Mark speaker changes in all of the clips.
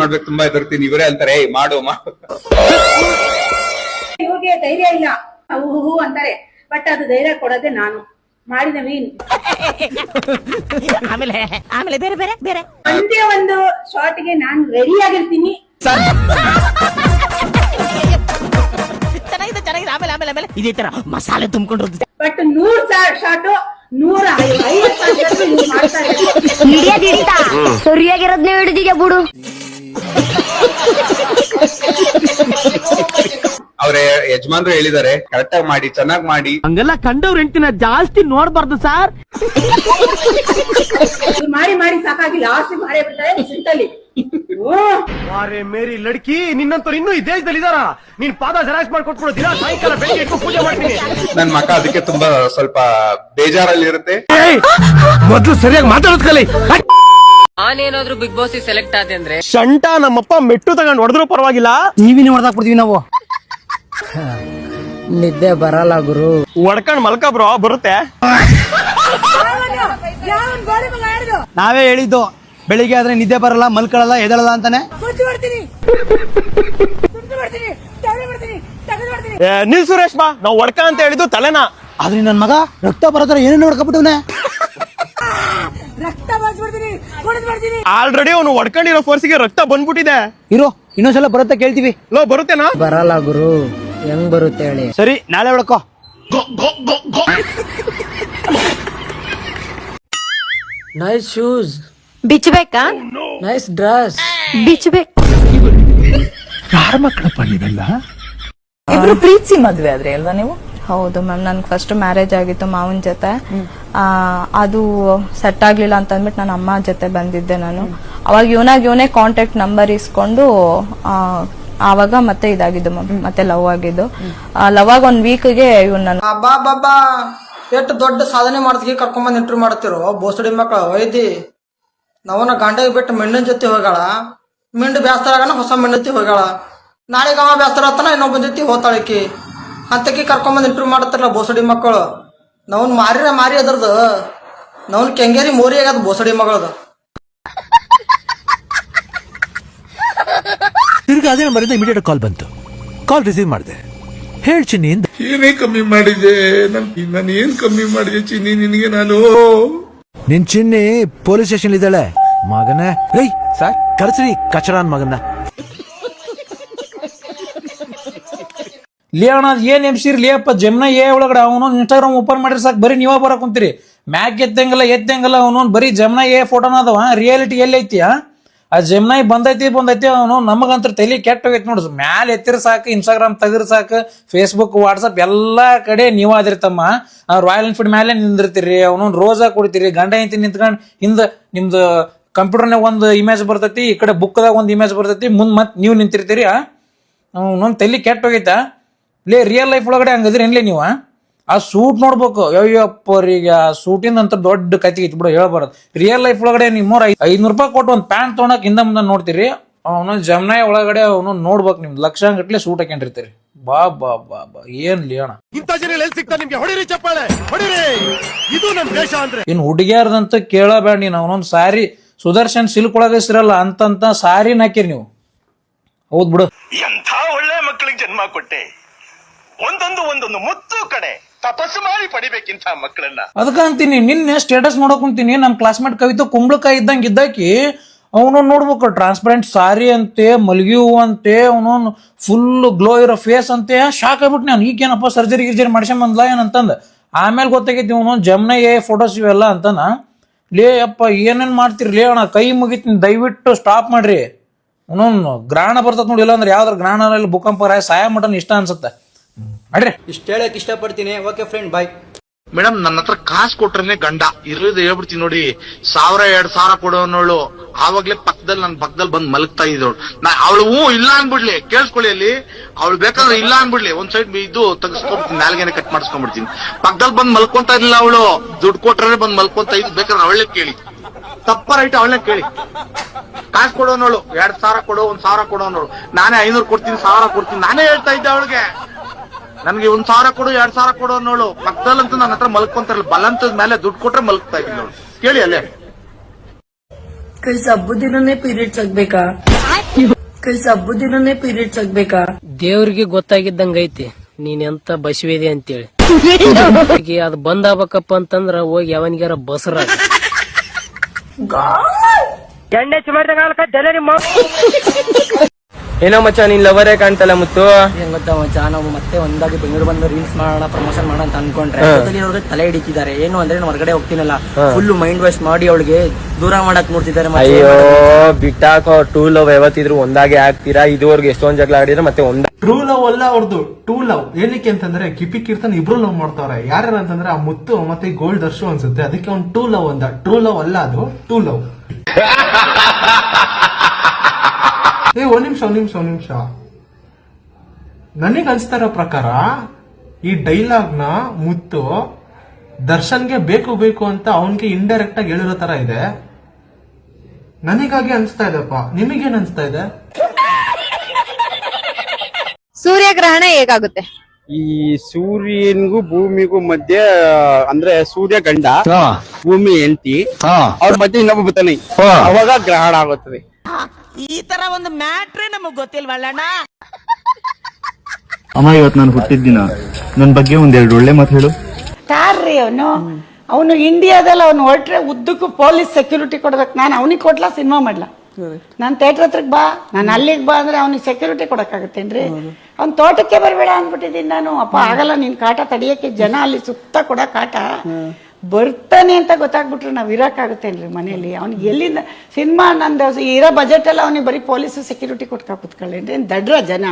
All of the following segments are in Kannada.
Speaker 1: ನೋಡ್ಬೇಕು ತುಂಬಾ ಹೆದರ್ತೀನಿ. ಇವರೇ ಅಂತಾರೆ ಏಯ್ ಮಾಡು ಮಾಡು.
Speaker 2: ಇವ್ರಿಗೆ ಧೈರ್ಯ ಇಲ್ಲ. ಹೂ ಹೂ ಹೂ ಅಂತಾರೆ. ಬಟ್ ಅದು ಧೈರ್ಯ ಕೊಡೋದೇ ನಾನು. ಮಾಡಿದ ಮೀನ್.
Speaker 3: ಆಮೇಲೆ ಆಮೇಲೆ ಬೇರೆ ಬೇರೆ ಬೇರೆ.
Speaker 2: ಒಂದೇ ಒಂದು ಶಾರ್ಟ್ಗೆ ನಾನು ರೆಡಿ ಆಗಿರ್ತೀನಿ.
Speaker 3: ಚೆನ್ನಾಗಿದೆ ಚೆನ್ನಾಗಿದೆ. ಆಮೇಲೆ ಆಮೇಲೆ ಆಮೇಲೆ. ಇದೇ ತರ ಮಸಾಲೆ ತುಂಬಿಕೊಂಡಿರೋದು
Speaker 2: ಬಟ್ ನೂರ್ ಶಾರ್ಟ್ ನೂರ ಐವತ್ತು ಶಾರ್ಟ್ ಯೂಸ್ ಮಾಡ್ತಾ ಇದ್ದಾರೆ?
Speaker 4: ಹಿಡಿಯೋದ್ ಹಿಡಿತಾ ಸರಿಯಾಗಿರೋದ್ನೇ ಹಿಡಿದಿದ್ಯಾ ಬಿಡು?
Speaker 1: ಅವ್ರ ಯಜಮಾನ್ರು ಹೇಳಿದಾರೆ ಕರೆಕ್ಟ್ ಆಗಿ ಮಾಡಿ ಚೆನ್ನಾಗಿ ಮಾಡಿ.
Speaker 5: ಹಂಗೆಲ್ಲ ಕಂಡವ್ರ ಹೆಂಡತಿನ ಜಾಸ್ತಿ ನೋಡ್ಬಾರ್ದು ಸರ್.
Speaker 2: ಇವ್ರು ಮಾಡಿ ಮಾಡಿ ಸಾಕಾಗಿಲ್ಲ. ಆಸ್ತಿ ಮಾಡಿ ಬಿಡ್ತಾರೆ ಸಿಂಟಲ್ಲಿ
Speaker 5: ಅರೆ ಮೇರಿ ಲಡ್ಕಿ ನಿನ್ನಂತವ್ರು ಇನ್ನೂ ಈ ದೇಶದಲ್ಲಿ ಇದಾರ? ನೀನ್ ಪಾದ ಜೆರಾಕ್ಸ್ ಮಾಡ್ಕೊಟ್ಬಿಡು ದಿನ ಸಾಯಂಕಾಲ ಬೆಳಿಗ್ಗೆ ಇಟ್ಕೊಂಡು ಪೂಜೆ ಮಾಡ್ತೀನಿ.
Speaker 1: ನನ್ ಮಕ್ಕ ಅದಕ್ಕೆ ತುಂಬಾ ಸ್ವಲ್ಪ ಬೇಜಾರಲ್ಲಿ ಇರುತ್ತೆ
Speaker 5: ಮೊದ್ಲು ಸರಿಯಾಗಿ ಮಾತಾಡೋದ್ ಕಲಿ.
Speaker 6: ನಾನೇನಾದ್ರೂ ಬಿಗ್ ಬಾಸ್ ಸೆಲೆಕ್ಟ್ ಆದೆ ಅಂದ್ರೆ?
Speaker 5: ಶಂಟ ನಮ್ಮಪ್ಪ ಮೆಟ್ಟು ತಗೊಂಡ್ ಹೊಡೆದ್ರು ಪರವಾಗಿಲ್ಲ.
Speaker 7: ನೀವಿನ ಹೊಡೆದಾಕ್ಬಿಡ್ತೀವಿ ನಾವು.
Speaker 6: ನಿದ್ದೆ ಬರಲ್ಲ ಗುರು.
Speaker 5: ಹೊಡ್ಕೊಂಡ್ ಮಲ್ಕ ಬ್ರೋ ಬರುತ್ತೆ.
Speaker 7: ನಾವೇ ಹೇಳಿದ್ದು ಬೆಳಿಗ್ಗೆ ಆದ್ರೆ ನಿದ್ದೆ ಬರಲ್ಲ ಮಲ್ಕೊಳ್ಳಲ್ಲ ಎದಳಲ್ಲ ಅಂತಾನೆ.
Speaker 5: ಏ, ನಿಲ್ ಸುರೇಶ್ ಬಾ ನಾವ್ ಹೊಡ್ಕ ಅಂತ ಹೇಳಿದ್ದು ತಲೆನಾ.
Speaker 7: ಆದ್ರೆ ನನ್ ಮಗ ರಕ್ತ ಬರೋದ್ರ ಏನೇನು ಹೊಡ್ಕೊಬಿಟ್ಟವ್ನೆ.
Speaker 5: ಆಲ್ರೆಡಿ ಅವನು ಹೊಡ್ಕೊಂಡಿರೋ ಫೋರ್ಸಿಗೆ ರಕ್ತ ಬಂದ್ಬಿಟ್ಟಿದೆ.
Speaker 7: ಇರೋ ಇನ್ನೊಂದ್ಸಲ ಬರುತ್ತೆ ಕೇಳ್ತೀವಿ.
Speaker 5: ಲೋ ಬರುತ್ತೇನಾ?
Speaker 6: ಬರಲ್ಲ ಗುರು ಹೆಂಗ್ ಬರುತ್ತೆ ಹೇಳಿ.
Speaker 7: ಸರಿ ನಾಳೆ ಹೊಡ್ಕೋ.
Speaker 6: ನೈಸ್ ಶೂಸ್
Speaker 4: ಬಿಚ್ಚಬೇಕಾ
Speaker 6: ನೈಸ್ ಡ್ರೆಸ್
Speaker 4: ಬಿಚ್ಚಬೇಕು
Speaker 8: ಇಬ್ರು ಪ್ರೀತಿ ಮದ್ವೆ ಆದ್ರೆ ಅಲ್ವಾ ನೀವು?
Speaker 9: ಹೌದು ಮ್ಯಾಮ್ ನನ್ಗೆ ಫಸ್ಟ್ ಮ್ಯಾರೇಜ್ ಆಗಿತ್ತು ಮಾವನ ಜೊತೆ. ಅದು ಸೆಟ್ ಆಗ್ಲಿಲ್ಲ ಅಂತ ಅಂದ್ಬಿಟ್ಟು ನನ್ನ ಅಮ್ಮ ಜೊತೆ ಬಂದಿದ್ದೆ ನಾನು. ಅವಾಗ ಇವನಾಗ ಇವನೇ ಕಾಂಟ್ಯಾಕ್ಟ್ ನಂಬರ್ ಇಸ್ಕೊಂಡು ಆವಾಗ ಮತ್ತೆ ಇದಾಗಿದ್ದು ಮ್ಯಾಮ್ ಮತ್ತೆ ಲವ್ ಆಗಿದ್ದು. ಲವ್ ಆಗ ಒಂದ್ ವೀಕ್ಗೆ ಇವ್ ನನ್ನ
Speaker 10: ಬಾ ಬಾಬಾ ಎಷ್ಟು ದೊಡ್ಡ ಸಾಧನೆ ಮಾಡ್ತೀವಿ ಬಂದು ಇಂಟರ್ವ್ಯೂ ಮಾಡ್ತಿರೋ? ಬೋಸಡಿ ಮಕ್ಕಳು ಒಯ್ದಿ ನಾವನ್ನ ಗಂಡಗೆ ಬಿಟ್ಟು ಮೆಣ್ಣಿನ ಜೊತೆ ಹೋಗಾಳ ಮಿಂಡು ಬ್ಯಾಸ್ತರ ಹೊಸ ಮೆಣ್ಣತಿ ಹೋಗಾಳ ನಾಳೆಗೆ ಅವ ಬ್ಯಾಸ್ತರ ಆತನ ಇನ್ನೊಬ್ಬನ ಜೊತೆ ಹೋತಾಳಕಿ ಅಂತಕಿ ಕರ್ಕೊಂಬಂದು ಇಂಟರ್ವ್ಯೂ ಮಾಡತ್ತಲ್ಲ ಬೋಸಡಿ ಮಕ್ಕಳು. ನಾವ್ನ ಮಾರಿರ ಮಾರಿ ಅದ್ರದ್ದು. ನಾವ್ನ ಕೆಂಗೇರಿ ಮೋರಿ ಆಗ್ಯದ ಬೋಸಡಿ ಮಗಳದ.
Speaker 11: ತಿರ್ಗಿ ಅದೇ ನಂಬರಿಂದ ಇಮಿಡಿಯೇಟ್ ಕಾಲ್ ಬಂತು. ಕಾಲ್ ರಿಸೀವ್ ಮಾಡಿದೆ. ಹೇಳ್ ಚಿನ್ನಿ
Speaker 12: ಏನೇ ಕಮ್ಮಿ ಮಾಡಿದೆ? ನನ್ ನಾನು ಏನ್ ಕಮ್ಮಿ ಮಾಡಿದೆ ಚಿನ್ನಿ ನಿನಗೆ ನಾನು?
Speaker 11: ನಿನ್ ಚಿನ್ನಿ ಪೊಲೀಸ್ ಸ್ಟೇಷನ್ ಇದ್ದಾಳೆ. ಮಗನೇ ರೈ ಸರ್? ಕರ್ಸ್ರಿ ಕಚರಾನ್ ಮಗನ್ನ.
Speaker 7: ಲೇ ಅಣ್ಣ ಏನ್ ಲೇ ಅಪ್ಪ ಜಮ್ನ ಏ ಒಳಗಡೆ ಅವನು ಇನ್ಸ್ಟಾಗ್ರಾಮ್ ಓಪನ್ ಮಾಡಿದ್ರೆ ಸಾಕು. ಬರೀ ನೀವ ಬರೋ ಕುಂತೀರಿ. ಮ್ಯಾಕ್ ಎತ್ತಂಗಲ್ಲ ಎತ್ತಂಗಲ್ಲ ಅವನು. ಬರೀ ಜಮ್ನ ಏ ಫೋಟೋನ ಅದಾವ. ರಿಯಾಲಿಟಿ ಎಲ್ಲೈತಿ, ಆ? ಜಮ್ನಾಯಿ ಬಂದೈತಿ ಬಂದೈತಿ ಅವನು. ನಮಗಂತೂ ತಲೆ ಕೆಟ್ಟ ಹೋಗೈತಿ ನೋಡ್ರಿ ಮ್ಯಾಲೆ ಎತ್ತಿರ ಸಾಕು ಇನ್ಸ್ಟಾಗ್ರಾಮ್ ತೆಗೆದ್ರ ಸಾಕು ಫೇಸ್ಬುಕ್ ವಾಟ್ಸಪ್ ಎಲ್ಲಾ ಕಡೆ ನೀವು ಆದಿರ್ತಮ್ಮ ರಾಯಲ್ ಎನ್ಫೀಲ್ಡ್ ಮೇಲೆ ನಿಂದಿರ್ತೀರಿ. ಅವನು ರೋಜಾ ಕುಡಿತೀರಿ. ಗಂಡ, ಹೆಂಡತಿ ನಿಂತ್ಕೊಂಡು ಹಿಂದ, ನಿಮ್ದು ಕಂಪ್ಯೂಟರ್ನಾಗ ಒಂದು ಇಮೇಜ್ ಬರ್ತೈತಿ, ಈ ಕಡೆ ಬುಕ್ದಾಗ ಒಂದು ಇಮೇಜ್ ಬರ್ತೈತಿ. ಮುಂದೆ ಮತ್ತೆ ನೀವು ನಿಂತಿರ್ತೀರಿ, ಆ? ಅವನೊಂದು ತಲೆ ಕೆಟ್ಟ ಹೋಗೈತಾ ಲೇ ರಿಯಲ್ ಲೈಫ್ ಒಳಗಡೆ ಹಂಗದ್ರಿ ಏನ್ಲೇ ನೀವು ಆ? ಸೂಟ್ ನೋಡ್ಬೇಕು. ಅಯ್ಯಪ್ಪರಿಗೆ ಆ ಸೂಟಿಂದ ಅಂತ ದೊಡ್ಡ ಕತಿ ಐತಿ ಬಿಡು ಹೇಳ್ಬಾರ್ದು. ರಿಯಲ್ ಲೈಫ್ ಒಳಗಡೆ ನಿಮ್ಮೂರ ಐನೂರು ರೂಪಾಯಿ ಕೊಟ್ಟು ಒಂದು ಪ್ಯಾಂಟ್ ತೊಗೊಳಕ್ ಹಿಂದೆ ಮುಂದೆ ನೋಡ್ತೀರಿ ಅವನು ಜಮ್ನಾಯ ಒಳಗಡೆ ಅವನು ನೋಡ್ಬೇಕು ನಿಮ್ದು. ಗಟ್ಲೆ ಸೂಟ್ ಹಾಕೊಂಡಿರ್ತೀರಿ ಬಾ ಬಾ ಬಾ ಬಾ. ಏನ್ ಲೇಣ
Speaker 5: ಇಂಥ ಜನ ಎಲ್ಲಿ ಸಿಗ್ತಾ ನಿಮ್ಗೆ? ಹೊಡಿರಿ ಚಪ್ಪಾಳೆ ಹೊಡಿರಿ. ಇದು ನಮ್ ದೇಶ ಅಂದ್ರೆ.
Speaker 7: ಇನ್ ಹುಡುಗಿಯಾರ್ದಂತ ಕೇಳಬೇಡ ನೀನು ಅವನೊಂದು ಸಾರಿ ಸುದರ್ಶನ್ ಸಿಲ್ಕ್ ಒಳಗೆ ಸಿರಲ್ಲ ಅಂತಂತ ಸಾರಿನ ಹಾಕಿರಿ ನೀವು. ಹೌದ್ ಬಿಡು.
Speaker 5: ಎಂಥ ಒಳ್ಳೆ ಮಕ್ಕಳಿಗೆ ಜನ್ಮ ಕೊಟ್ಟೆ. ಒಂದೊಂದು ಒಂದೊಂದು ಮುತ್ತು ಕಡೆ ತಪಸ್ಸು ಮಾಡಿ ಪಡಿಬೇಕಿಂತ ಮಕ್ಕಳನ್ನ.
Speaker 7: ಅದಕ್ಕಂತೀನಿ, ನಿನ್ನೆ ಸ್ಟೇಟಸ್ ನೋಡಕ್ ಕುಂತೀನಿ ನಮ್ ಕ್ಲಾಸ್ಮೇಟ್ ಕವಿತಾ ಕುಂಬಳಕಾಯಿ ಇದ್ದಂಗೆ ಇದ್ದಾಕಿ, ಅವನು ನೋಡ್ಬೇಕು ಟ್ರಾನ್ಸ್ಪರೆಂಟ್ ಸಾರಿ ಅಂತೆ, ಮಲ್ಗಿ ಹೂ ಅಂತೆ, ಅವನು ಫುಲ್ ಗ್ಲೋ ಇರೋ ಫೇಸ್ ಅಂತೆ ಶಾಕ್ ಆಗ್ಬಿಟ್ಟು ನಾನು ಈಗೇನಪ್ಪ ಸರ್ಜರಿ ಗಿರ್ಜರಿ ಮಾಡ್ಸ್ಕೊಂಬಂದ್ಲ ಏನಂತಂದ. ಆಮೇಲೆ ಗೊತ್ತಾಗೈತಿ ಅವನು ಜಮ್ನ ಏ ಫೋಟೋಸ್ ಇವೆಲ್ಲ ಅಂತನ. ಲೇ ಅಪ್ಪ ಏನೇನ್ ಮಾಡ್ತೀರಿ? ಲೇ ಅಣ್ಣ, ಕೈ ಮುಗಿತೀನಿ, ದಯವಿಟ್ಟು ಸ್ಟಾಪ್ ಮಾಡ್ರಿ. ಅವನು ಗ್ರಹಣ ಬರ್ತದ ನೋಡಿ, ಇಲ್ಲಾಂದ್ರೆ ಯಾವ್ದಾರ ಗ್ರಹಣ ಭೂಕಂಪ ರಾಯ, ಸಾಯ ಮಟನ್ ಇಷ್ಟ ಅನ್ಸುತ್ತೆ. ಮಾಡ್ರಿ ಇಷ್ಟ ಹೇಳಕ್ ಇಷ್ಟಪಡ್ತೀನಿ. ಓಕೆ ಫ್ರೆಂಡ್ ಬಾಯ್
Speaker 12: ಮೇಡಮ್ ನನ್ನ ಹತ್ರ ಕಾಸ್ ಕೊಟ್ರೇನೆ ಗಂಡ. ಇರೋದು ಹೇಳ್ಬಿಡ್ತೀನಿ ನೋಡಿ. ಸಾವಿರ ಎರಡ್ ಸಾವಿರ ಕೊಡೋನವಳು. ಆವಾಗ್ಲೇ ಪಕ್ಕದಲ್ಲಿ ನನ್ನ ಪಕ್ಕದಲ್ಲಿ ಬಂದ್ ಮಲಗ್ತಾ ಇದ್ದವಳು. ನಾ ಅವಳು ಹೂ ಇಲ್ಲ ಅನ್ಬಿಡ್ಲಿ. ಕೇಳಿಸ್ಕೊಳ್ಳಿ ಅಲ್ಲಿ. ಅವಳು ಬೇಕಾದ್ರೆ ಇಲ್ಲ ಅನ್ಬಿಡ್ಲಿ. ಒಂದ್ ಸೈಡ್ ಇದು ತೆಗಿಸ್ಕೊಂಡ್ಬಿಡ್ತೀನಿ ನಾಲ್ಗೆನೆ ಕಟ್ ಮಾಡಿಸ್ಕೊಂಡ್ಬಿಡ್ತೀನಿ. ಪಕ್ಕದಲ್ಲಿ ಬಂದ್ ಮಲ್ಕೊಂತ ಇರ್ಲಿಲ್ಲ ಅವಳು. ದುಡ್ಡು ಕೊಟ್ರೆ ಬಂದ್ ಮಲ್ಕೊಂತ ಇದ್ ಬೇಕಾದ್ರೆ ಅವಳೇ ಕೇಳಿ. ತಪ್ಪ ರೈಟ್ ಅವಳನ್ನ ಕೇಳಿ. ಕಾಸು ಕೊಡೋನವಳು. ಎರಡ್ ಸಾವಿರ ಕೊಡು ಒಂದ್ ಸಾವಿರ ಕೊಡೋನವಳು. ನಾನೇ ಐನೂರು ಕೊಡ್ತೀನಿ ಸಾವಿರ ಕೊಡ್ತೀನಿ. ನಾನೇ ಹೇಳ್ತಾ ಇದ್ದೆ ಅವಳಿಗೆ. ನನ್ಗೆ ಒಂದ್ ಸಾವಿರ ಕೊಡು ಎರಡ್ ಸಾವಿರ ಕೊಡು ಅನ್ನೋಳು. ಪಕ್ಕದಲ್ಲಂತೂ ನನ್ನ ಹತ್ರ ಮಲ್ಕೊಂತಾರಲ್ಲ ಬಲಂತದ ಮೇಲೆ ದುಡ್ಡು ಕೊಟ್ರೆ ಮಲ್ಕ್ತಾ ಇದ್ದೀನಿ ಕೇಳಿ ಅಲ್ಲೇ.
Speaker 8: ಹಬ್ಬದ ದಿನನೇ ಪೀರಿಯಡ್ಸ್ ಆಗ್ಬೇಕಾ
Speaker 6: ಹಬ್ಬದ ದಿನನೇ ಪೀರಿಯಡ್ಸ್ ಆಗ್ಬೇಕಾ ದೇವ್ರಿಗೆ ಗೊತ್ತಾಗಿದ್ದಂಗ ಐತಿ ನೀನ್ ಎಂತ ಬಸವೇದಿ ಅಂತೇಳಿ. ಅದ್ ಬಂದ್ ಆಗ್ಬೇಕಪ್ಪ ಅಂತಂದ್ರ ಹೋಗಿ ಯಾವನಿಗಾರ ಬಸರ
Speaker 2: ಏನೋ ಮಚ್ಚ ನೀನ್ ಲವರೇ ಕಾಣ್ತಲ್ಲ ಮುತ್ತು?
Speaker 6: ಏನ್ ಗೊತ್ತಾ ಮಚ್ಚ ನಾವು ಮತ್ತೆ ಒಂದಾಗಿ ಬೆಂಗಳೂರು ಬಂದು ರೀಲ್ಸ್ ಮಾಡೋಣ ಪ್ರಮೋಷನ್ ಮಾಡೋಣ ಅಂತ ಅನ್ಕೊಂಡ್ರೆ ಜೊತೆಲಿ ಅವ್ರಿಗೆ ತಲೆ ಹಿಡಿತಿದ್ದಾರೆ. ಏನು ಅಂದ್ರೆ ನಾನು ಹೊರಗಡೆ ಹೋಗ್ತೀನಲ್ಲ ಫುಲ್ ಮೈಂಡ್ ವಾಶ್ ಮಾಡಿ ಅವಳಿಗೆ ದೂರ ಮಾಡಕ್ ನೋಡ್ತಿದ್ದಾರೆ
Speaker 2: ಅಯ್ಯೋ ಬಿಟ್ಟಾಕೋ ಟೂ ಲವ್ ಯಾವತ್ತಿದ್ರು ಒಂದಾಗಿ ಆಗ್ತೀರಾ? ಇದುವರೆಗೆ ಎಷ್ಟೊಂದ್ ಜಗಳ ಆಡಿದ್ರೆ ಮತ್ತೆ ಒಂದ್
Speaker 13: ಟ್ರೂ ಲವ್ ಅಲ್ಲ ಅವ್ರದ್ದು ಟೂ ಲವ್ ಏನಕ್ಕೆ ಅಂತಂದ್ರೆ ಕಿಪಿ ಕೀರ್ತನ್ ಇಬ್ರು ಲವ್ ಮಾಡ್ತಾವ್ರೆ. ಯಾರ್ಯಾರ ಅಂತಂದ್ರೆ ಆ ಮುತ್ತು ಮತ್ತೆ ಗೋಲ್ಡ್ ದರ್ಶು ಅನ್ಸುತ್ತೆ. ಅದಕ್ಕೆ ಅವ್ನು ಟೂ ಲವ್ ಅಂದ. ಟ್ರೂ ಲವ್ ಅಲ್ಲ ಅದು. ಟೂ ಲವ್ ಏ ಒಂದ್ ನಿಮಿಷ ಒಂದ್ ನಿಮಿಷ ಒಂದ್ ನಿಮಿಷ. ನನಗೆ ಅನ್ಸ್ತಾ ಇರೋ ಪ್ರಕಾರ ಈ ಡೈಲಾಗ್ನ ಮುತ್ತು ದರ್ಶನ್ಗೆ ಬೇಕು ಬೇಕು ಅಂತ ಅವನ್ಗೆ ಇಂಡೈರೆಕ್ಟ್ ಆಗಿ ಹೇಳಿರೋ ತರ ಇದೆ. ನನಗಾಗಿ ಅನ್ಸ್ತಾ ಇದೆಪ್ಪ. ನಿಮಗೇನ್ ಅನ್ಸ್ತಾ ಇದೆ?
Speaker 14: ಸೂರ್ಯಗ್ರಹಣ ಹೇಗಾಗುತ್ತೆ?
Speaker 15: ಈ ಸೂರ್ಯನ್ಗೂ ಭೂಮಿಗೂ ಮಧ್ಯೆ ಅಂದ್ರೆ ಸೂರ್ಯ ಗಂಡ ಭೂಮಿ ಹೆಂಡತಿ ಅವ್ರ ಮಧ್ಯೆ ಇನ್ನೊಬ್ಬ ಬರ್ತಾನೆ ಅವಾಗ ಗ್ರಹಣ ಆಗುತ್ತದೆ.
Speaker 3: ಈ ತರ ಒಂದು ಮ್ಯಾಟ್ರೇ ನಮಗ್ ಗೊತ್ತಿಲ್ವಲ್ಲಣ್ಣ
Speaker 2: ಅಮ್ಮ ಇವತ್ತು ನಾನು ಹುಟ್ಟಿದ್ದೀನ ನನ್ ಬಗ್ಗೆ ಒಂದೆರಡು ಒಳ್ಳೆ ಮಾತು ಹೇಳು.
Speaker 5: ಯಾರ್ರಿ ಅವನು? ಅವನು ಇಂಡಿಯಾದಲ್ಲಿ ಅವನು ಹೊರಟ್ರೆ ಉದ್ದಕ್ಕೂ ಪೊಲೀಸ್ ಸೆಕ್ಯೂರಿಟಿ ಕೊಡ್ಬೇಕು ನಾನು ಅವನಿಗೆ ಕೊಡ್ಲಾ ಸಿನಿಮಾ ಮಾಡ್ಲಾ? ನಾನು ಥಿಯೇಟರ್ ಹತ್ರಕ್ಕೆ ಬಾ ನಾನು ಅಲ್ಲಿಗೆ ಬಾ ಅಂದ್ರೆ ಅವನಿಗೆ ಸೆಕ್ಯೂರಿಟಿ ಕೊಡಕ್ಕಾಗತ್ತೇನ್ರಿ? ಅವ್ನ ತೋಟಕ್ಕೆ ಬರಬೇಡ ಅಂದ್ಬಿಟ್ಟಿದ್ದೀನಿ ನಾನು. ಅಪ್ಪ ಆಗಲ್ಲ ನಿನ್ ಕಾಟ ತಡಿಯಕ್ಕೆ ಜನ ಅಲ್ಲಿ ಸುತ್ತ ಕೊಡ ಕಾಟ. ಬರ್ತಾನೆ ಅಂತ ಗೊತ್ತಾಗ್ಬಿಟ್ರೆ ನಾವು ಇರಕ್ಕಾಗತ್ತೇನ್ರಿ ಮನೇಲಿ ಅವ್ನಿಗೆ ಎಲ್ಲಿಂದ ಸಿನಿಮಾ ನಂದು ಇರೋ ಬಜೆಟ್ ಎಲ್ಲ ಅವ್ನಿಗೆ ಬರೀ ಪೊಲೀಸ್ ಸೆಕ್ಯೂರಿಟಿ ಕೊಟ್ಕಾ ಅಂದ್ರೆ ದಡ್ರ ಜನ?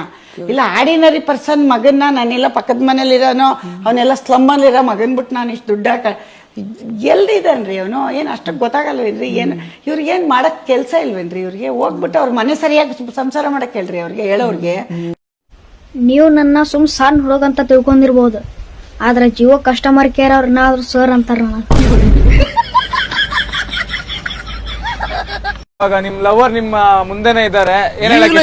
Speaker 5: ಇಲ್ಲ ಆರ್ಡಿನರಿ ಪರ್ಸನ್ ಮಗನ್ನ ನಾನೆಲ್ಲ ಪಕ್ಕದ ಮನೇಲಿ ಇರೋನೋ ಅವನೆಲ್ಲ ಸ್ಲಮ್ ಅಲ್ಲಿ ಇರೋ ಮಗನ್ ಬಿಟ್ಟು ನಾನು ಇಷ್ಟು ದುಡ್ಡು ಹಾಕ ಎಲ್ಲಿದ್ದಾನ್ರಿ ಅವನು? ಏನು ಅಷ್ಟಕ್ಕೆ ಗೊತ್ತಾಗಲ್ವೇನ್ರಿ? ಏನು ಇವ್ರಿಗೆ ಏನು ಮಾಡಕ್ ಕೆಲಸ ಇಲ್ವೇನ್ರಿ ಇವ್ರಿಗೆ? ಹೋಗ್ಬಿಟ್ಟು ಅವ್ರ ಮನೆ ಸರಿಯಾಗಿ ಸಂಸಾರ ಮಾಡಕ್ ಹೇಳ್ರಿ ಅವ್ರಿಗೆ, ಹೇಳೋರ್ಗೆ.
Speaker 16: ನೀವು ನನ್ನ ಸುಮ್ ಸಣ್ಣ ಹುಡುಗಂತ ತಿಳ್ಕೊಂಡಿರ್ಬೋದು. ಆದ್ರೆ ಜಿಯೋ ಕಸ್ಟಮರ್ ಕೇರ್ ಅವ್ರನ್ನ ಅವ್ರು ಸರ್ ಅಂತಾರ
Speaker 2: ಇವಾಗ ನಿಮ್ ಲವರ್ ನಿಮ್ಮ ಮುಂದೆನೆ ಇದ್ದಾರೆ.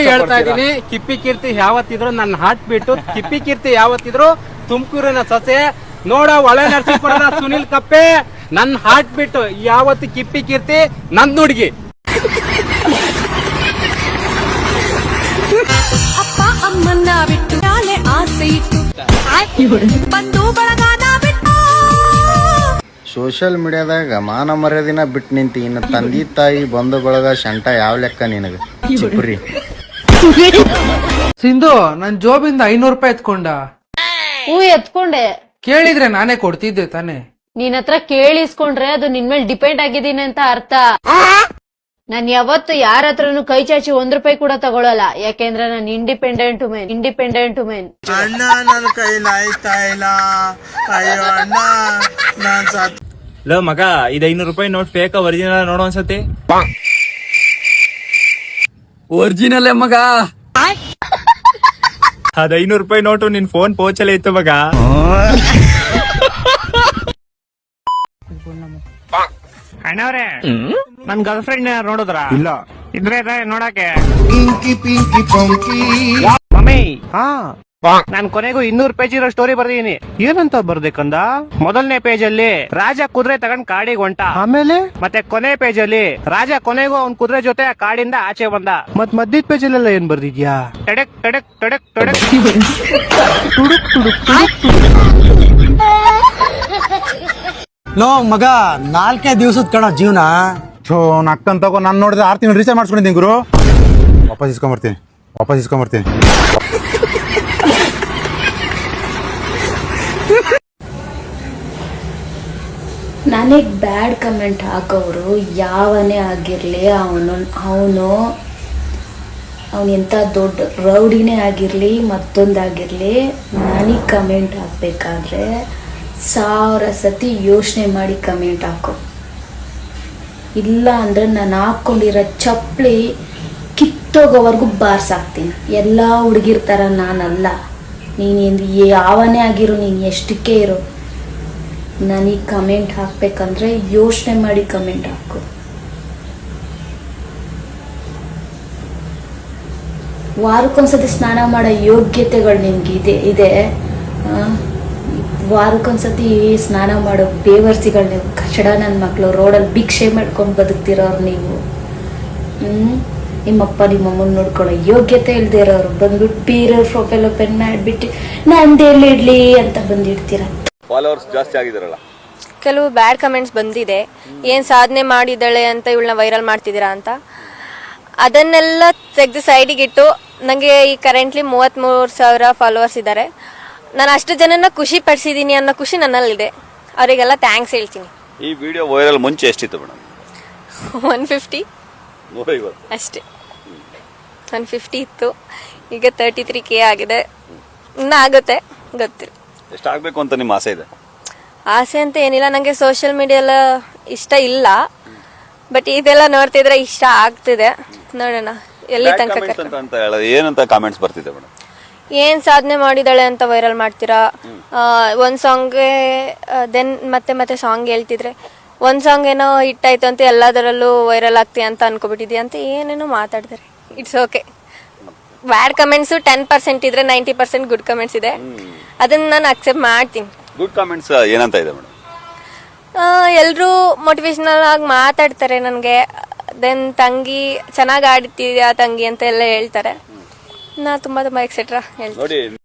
Speaker 6: ಹೇಳ್ತಾ ಇದೀನಿ ಕಿಪ್ಪಿ ಕೀರ್ತಿ ಯಾವತ್ತಿದ್ರು ನನ್ನ ಹಾರ್ಟ್ ಬಿಟ್ಟು ಕಿಪ್ಪಿ ಕೀರ್ತಿ ಯಾವತ್ತಿದ್ರು ತುಮಕೂರಿನ ಸೊಸೆ ನೋಡ ಒಳೆ ನರಸೀಪುರದ ಸುನಿಲ್ ಕಪ್ಪೆ ನನ್ನ ಹಾರ್ಟ್ ಬಿಟ್ಟು ಯಾವತ್ತು ಕಿಪ್ಪಿ ಕೀರ್ತಿ ನನ್ನ ಹುಡುಗಿ.
Speaker 14: ಅಪ್ಪ ಅಮ್ಮನ್ನ ಬಿಟ್ಟು ನಾಳೆ ಆಸೆ ಇತ್ತು ಬಂದು ಬಳಗಾನ ಬಿಟ್ಟು.
Speaker 12: ಸೋಷಿಯಲ್ ಮೀಡಿಯಾದಾಗ ಮಾನ ಮರ್ಯಾದಿನ ಬಿಟ್ಟು ನಿಂತಿ ಇನ್ನು ತಂದಿ ತಾಯಿ ಬಂದು ಬಳಗ ಶಂಟ ಯಾವ ಲೆಕ್ಕ ನಿನಗ? ಚಿಪ್ರಿ.
Speaker 6: ಸಿಂಧು ನನ್ ಜೋಬಿಂದ ಐನೂರು ರೂಪಾಯಿ ಎತ್ಕೊಂಡ.
Speaker 16: ಹೂ ಎತ್ಕೊಂಡೆ.
Speaker 6: ಕೇಳಿದ್ರೆ ನಾನೇ ಕೊಡ್ತಿದ್ದೆ ತಾನೇ.
Speaker 16: ನಿನ್ ಹತ್ರ ಕೇಳಿಸ್ಕೊಂಡ್ರೆ ಅದು ನಿನ್ ಮೇಲೆ ಡಿಪೆಂಡ್ ಆಗಿದ್ದೀನಿ ಅಂತ ಅರ್ಥ. ನಾನ್ ಯಾವತ್ತು ಯಾರ ಹತ್ರನು ಕೈ ಚಾಚಿ ಒಂದ್ ರೂಪಾಯಿ ಕೂಡ ತಗೊಳಲ್ಲ. ಯಾಕೆಂದ್ರೆ ನಾನು ಇಂಡಿಪೆಂಡೆಂಟ್ ವುಮೆನ್ ಇಂಡಿಪೆಂಡೆಂಟ್ ವುಮೆನ್
Speaker 12: ಅಣ್ಣ ನನ್ನ ಕೈ ಆಯ್ತಾ ಇಲ್ಲ. ಅಯ್ಯೋ ಅಣ್ಣ ನಾನ್ ಸತ್
Speaker 2: ಲೋ ಮಗ ಇದು ಐನೂರು ರೂಪಾಯಿ ನೋಟ್ ಫೇಕ್ ಒರಿಜಿನಲ್ ನೋಡೋ ಅನ್ಸತಿ
Speaker 6: ಒರಿಜಿನಲ್ ಮಗ.
Speaker 2: ಅದ್ ಐನೂರು ರೂಪಾಯಿ ನೋಟು ನಿನ್ ಫೋನ್ ಪೋಚಲೇ ಇತ್ತು ಮಗ. ಅಣ್ಣವ್ರೆ ನನ್ ಗರ್ಲ್ ಫ್ರೆಂಡ್ ನೋಡಿದ್ರ? ಇಲ್ಲ. ಇದ್ರೆ ನೋಡಕ್ಕೆ. ಮಮ್ಮಿ ಹಾ. ನಾನ್ ಕೊನೆಗೂ ಇನ್ನೂರ್ ಪೇಜ್ ಇರೋ ಸ್ಟೋರಿ ಬರ್ದಿದೀನಿ. ಏನಂತ ಬರ್ಬೇಕಂದ ಮೊದಲನೇ ಪೇಜ್ ಅಲ್ಲಿ ರಾಜ ಕುದುರೆ ತಗೊಂಡ್ ಕಾಡಿಗೆ ಹೊಂಟ. ಆಮೇಲೆ? ಮತ್ತೆ ಕೊನೆ ಪೇಜ್ ಅಲ್ಲಿ ರಾಜ ಕೊನೆಗೂ ಅವ್ನ್ ಕುದುರೆ ಜೊತೆ ಆ ಕಾಡಿಂದ ಆಚೆ ಬಂದ. ಮತ್ ಮಧ್ಯದ ಪೇಜ್ ಅಲ್ಲೆಲ್ಲ ಏನ್ ಬರ್ದಿದ್ಯಾ? ಟಡಕ್ ಟಡಕ್ ಟಡಕ್ ಟಡಕ್. ಟುಡುಕ್ ಟುಡುಕ್
Speaker 13: ಲೋ ಮಗ ನಾಲ್ಕೇ ದಿವಸದ ಕಣ ಜೀವನ. ಥೋ ನಕ್ಕನ್ ತಗೋ ನಾನು ನೋಡಿದ್ರೆ ಆರು ತಿಂಗಳು ರೀಚಾರ್ಜ್ ಮಾಡ್ಸ್ಕೊಂಡಿದ್ದೀನಿ ಗುರು. ವಾಪಸ್ ಇಸ್ಕೊಂಬರ್ತೀನಿ ವಾಪಸ್ ಇಸ್ಕೊಂಬರ್ತೀನಿ.
Speaker 16: ನನಗ್ ಬ್ಯಾಡ್ ಕಮೆಂಟ್ ಹಾಕೋರು ಯಾವನೇ ಆಗಿರ್ಲಿ ಅವನು ಅವನು ಅವನು ಎಂಥ ದೊಡ್ಡ ರೌಡಿನೇ ಆಗಿರಲಿ ಮತ್ತೊಂದಾಗಿರಲಿ ನನಗೆ ಕಮೆಂಟ್ ಹಾಕ್ಬೇಕಾದ್ರೆ ಸಾವಿರ ಸತಿ ಯೋಚನೆ ಮಾಡಿ ಕಮೆಂಟ್ ಹಾಕು. ಇಲ್ಲ ಅಂದರೆ ನಾನು ಹಾಕ್ಕೊಂಡಿರೋ ಚಪ್ಪಲಿ ಕಿತ್ತೋಗೋವರೆಗೂ ಬಾರ್ಸಾಕ್ತೀನಿ. ಎಲ್ಲ ಹುಡುಗಿರ್ತಾರ ನಾನಲ್ಲ. ನೀನು ಯಾವನೇ ಆಗಿರೋ, ನೀನು ಎಷ್ಟಕ್ಕೆ ಇರೋ. ನನಗೆ ಕಮೆಂಟ್ ಹಾಕ್ಬೇಕಂದ್ರೆ ಯೋಚನೆ ಮಾಡಿ ಕಮೆಂಟ್ ಹಾಕು. ವಾರಕ್ಕೊಂದ್ಸತಿ ಸ್ನಾನ ಮಾಡೋ ಯೋಗ್ಯತೆಗಳು ನಿಮ್ಗೆ ಇದೆ ಇದೆ ವಾರಕ್ಕೊಂದ್ಸತಿ ಸ್ನಾನ ಮಾಡೋ ಬೇವರ್ಸಿಗಳು ನೀವು ಕಚಡ ನನ್ನ ಮಕ್ಕಳು ರೋಡಲ್ಲಿ ಭಿಕ್ಷೆ ಮಾಡ್ಕೊಂಡು ಬದುಕ್ತಿರೋರು ನೀವು. ಹ್ಞೂ
Speaker 14: ನಿಮ್ಮಪ್ಪ ನಿಮ್ಮಮ್ಮನ ನೋಡ್ಕೊಳ್ಳೋ ಯೋಗ್ಯತೆ ಇಲ್ಲದೆ ಇರೋರು. ಬಂದ್ಬಿಟ್ಟು ಬೀರೋ ಪ್ರೊಫೈಲ್ ಓಪನ್ ಮಾಡಿಬಿಟ್ಟು ನಂದೆಲ್ಲಿ ಇಡ್ಲಿ ಅಂತ ಬಂದಿಡ್ತೀರ?
Speaker 17: ಫಾಲೋವರ್ಸ್ ಜಾಸ್ತಿ ಆಗಿದಾರಲ್ಲ.
Speaker 14: ಕೆಲವು ಬ್ಯಾಡ್ ಕಮೆಂಟ್ಸ್ ಬಂದಿದೆ. ಏನು ಸಾಧನೆ ಮಾಡಿದ್ದಾಳೆ ಅಂತ ಇವಳನ್ನ ವೈರಲ್ ಮಾಡ್ತಿದ್ದೀರಾ ಅಂತ. ಅದನ್ನೆಲ್ಲ ತೆಗೆದು ಸೈಡಿಗಿಟ್ಟು ನನಗೆ ಈ ಕರೆಂಟ್ಲಿ ಮೂವತ್ತ್ಮೂರು ಸಾವಿರ ಫಾಲೋವರ್ಸ್ ಇದ್ದಾರೆ ನಾನು ಅಷ್ಟು ಜನನ ಖುಷಿ ಪಡಿಸಿದ್ದೀನಿ ಅನ್ನೋ ಖುಷಿ ನನ್ನಲ್ಲಿದೆ. ಅವರಿಗೆಲ್ಲ ಥ್ಯಾಂಕ್ಸ್ ಹೇಳ್ತೀನಿ.
Speaker 17: ಈ ವಿಡಿಯೋ ವೈರಲ್ ಮುಂಚೆ ಎಷ್ಟಿತ್ತು ಮೇಡಮ್
Speaker 14: ಒನ್ ಫಿಫ್ಟಿ ಅಷ್ಟೇ. ಒನ್ ಫಿಫ್ಟಿ ಇತ್ತು. ಈಗ ತರ್ಟಿ ತ್ರೀ ಕೆ ಆಗಿದೆ. ಇನ್ನೂ ಆಗುತ್ತೆ ಗೊತ್ತಿಲ್ಲ.
Speaker 17: ಎಷ್ಟಾಗಬೇಕು ಅಂತ ನಿಮ್ಮ ಆಸೆ ಇದೆ?
Speaker 14: ಆಸೆ ಅಂತ ಏನಿಲ್ಲ ನನಗೆ ಸೋಷಿಯಲ್ ಮೀಡಿಯಾ ಎಲ್ಲ ಇಷ್ಟ ಇಲ್ಲ. ಬಟ್ ಇದೆಲ್ಲ ನೋಡ್ತಿದ್ರೆ ಇಷ್ಟ ಆಗ್ತಿದೆ. ನೋಡೋಣ ಎಲ್ಲಿ ತನಕ
Speaker 17: ಅಂತ ಹೇಳೋದು ಏನಂತ ಕಾಮೆಂಟ್ಸ್ ಬರ್ತಿದೆ ಮೇಡಮ್
Speaker 14: ಏನ್ ಸಾಧನೆ ಮಾಡಿದಾಳೆ ಅಂತ ವೈರಲ್ ಮಾಡ್ತೀರಾ? ಒಂದ್ ಸಾಂಗ್ಗೆ ದೆನ್ ಮತ್ತೆ ಮತ್ತೆ ಸಾಂಗ್ ಹೇಳ್ತಿದ್ರೆ ಒಂದ್ ಸಾಂಗ್ ಏನೋ ಹಿಟ್ ಆಯ್ತು ಅಂತ ಎಲ್ಲದರಲ್ಲೂ ವೈರಲ್ ಆಗ್ತೀಯ ಅಂತ ಅನ್ಕೋಬಿಟ್ಟಿದ್ಯಾ ಅಂತ ಏನೇನೋ ಮಾತಾಡ್ತಾರೆ. It's okay bad comments ten percent ಇದ್ರೆ ನೈಂಟಿ ಪರ್ಸೆಂಟ್ ಗುಡ್ ಕಮೆಂಟ್ಸ್ ಇದೆ. ಅದನ್ನ ನಾನು ಅಕ್ಸೆಪ್ಟ್ ಮಾಡ್ತೀನಿ.
Speaker 17: ಗುಡ್ ಕಾಮೆಂಟ್ಸ್ ಏನಂತ ಇದೆ ಮೇಡಮ್?
Speaker 14: ಎಲ್ಲರೂ ಮೋಟಿವೇಶನಲ್ ಆಗಿ ಮಾತಾಡ್ತಾರೆ ನನಗೆ. ದೆನ್ ತಂಗಿ ಚೆನ್ನಾಗಿ ಆಡ್ತಿದ್ಯಾ ತಂಗಿ ಅಂತ ಎಲ್ಲ ಹೇಳ್ತಾರೆ. ನಾ ತುಂಬ ತುಂಬ ಎಕ್ಸೆಟ್ರಾ ಹೇಳ್ತೀನಿ.